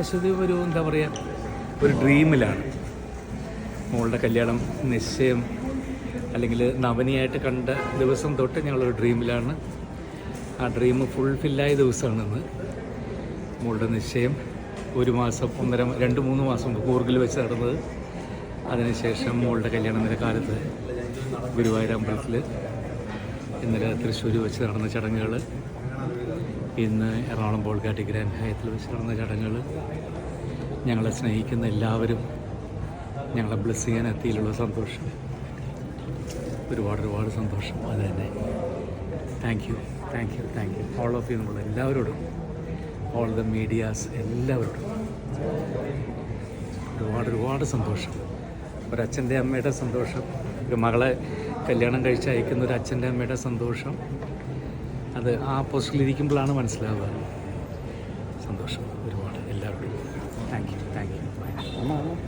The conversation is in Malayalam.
ഒരു എന്താ പറയുക ഒരു ഡ്രീമിലാണ് മോളുടെ കല്യാണം നിശ്ചയം അല്ലെങ്കിൽ നവനിയായിട്ട് കണ്ട ദിവസം തൊട്ട് ഞങ്ങളൊരു ഡ്രീമിലാണ് ആ ഡ്രീം ഫുൾഫില്ലായ ദിവസമാണ് ഇന്ന്. മോളുടെ നിശ്ചയം ഒരു മാസം ഒന്നര രണ്ട് മൂന്ന് മാസം കൂർഗിൽ വെച്ച് നടന്നത്. അതിനുശേഷം മോളുടെ കല്യാണം ഇന്നലെ കാലത്ത് ഗുരുവായൂർ അമ്പലത്തിൽ ഇന്നലെ തൃശ്ശൂർ വെച്ച് നടന്ന ചടങ്ങുകൾ ഇന്ന് എറണാകുളം ബോൾഗാട്ടി ഗ്രാൻഡ് ഹയത്തിൽ വെച്ച് നടന്ന ചടങ്ങുകൾ ഞങ്ങളെ സ്നേഹിക്കുന്ന എല്ലാവരും ഞങ്ങളെ ബ്ലസ് ചെയ്യാൻ എത്തിയിലുള്ള സന്തോഷം. ഒരുപാട് ഒരുപാട് സന്തോഷം. അത് തന്നെ. Thank you thank you thank you all of you നമ്മൾ എല്ലാവരോടും. ഓൾ ദ മീഡിയാസ് എല്ലാവരോടും. ഒരുപാട് ഒരുപാട് സന്തോഷം. ഒരച്ഛന്റെ അമ്മയുടെ സന്തോഷം. ഒരു മകളെ കല്യാണം കഴിച്ച് അയക്കുന്ന ഒരു അച്ഛന്റെ അമ്മയുടെ സന്തോഷം. അത് ആ പോസ്റ്റിലിരിക്കുമ്പോഴാണ് മനസ്സിലാവുക. സന്തോഷം ഒരുപാട്. എല്ലാവർക്കും. Thank you thank U